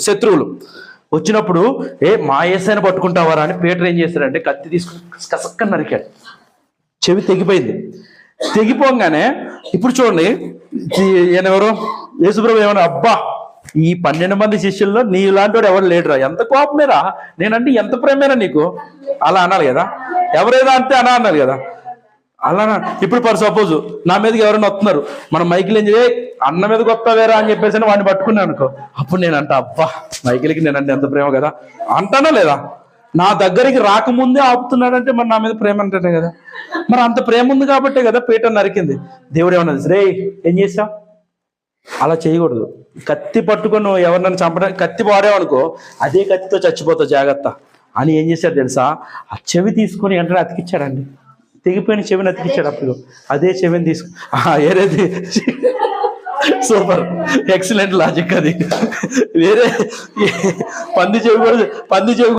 శత్రువులు. వచ్చినప్పుడు ఏ మా ఏసైనా పట్టుకుంటావారా? అని పీటర్ ఏం చేశారంటే కత్తి తీసుకుని కసక్కని నరికాడు. చెవి తెగిపోయింది. తెగిపోగానే ఇప్పుడు చూడండి ఈ- ఎవరు? యేసుప్రభు ఏమన్నా అబ్బా ఈ పన్నెండు మంది శిష్యుల్లో నీ ఇలాంటి వాడు ఎవరు లేడురా? ఎంత కోపమేరా? నేనంటే ఎంత ప్రేమేరా నీకు? అలా అనాలి కదా. ఎవరేదో అంతే అనా అన్నారు కదా. అలా ఇప్పుడు ఫర్ సపోజ్ నా మీదకి ఎవరైనా వస్తున్నారు మన మైకిల్ ఏం చేయ అన్న మీదకి వస్తావేరా అని చెప్పేసి వాడిని పట్టుకున్నాను అనుకో. అప్పుడు నేను అంట అబ్బా మైకిల్కి నేనంటే ఎంత ప్రేమ కదా. అంటానా లేదా? నా దగ్గరికి రాకముందే ఆపుతున్నాడంటే మరి నా మీద ప్రేమ అంటే కదా. మరి అంత ప్రేమ ఉంది కాబట్టే కదా పీట నరికింది. దేవుడు ఏమన్నది రే ఏం చేసావు అలా చేయకూడదు. కత్తి పట్టుకొని ఎవరినైనా చంపడానికి కత్తి వాడేవనుకో అదే కత్తితో చచ్చిపోతావు జాగ్రత్త. అని ఏం చేశాడు తెలుసా? ఆ చెవి తీసుకొని వెంటనే అతికిచ్చాడండి. తెగిపోయిన చెవిని అతికిచ్చాడు అప్పుడు. అదే చెవిని తీసుకు ఏరేది సూపర్. ఎక్సలెంట్ లాజిక్ అది. వేరే పంది చెవి కూడా పంది చెవి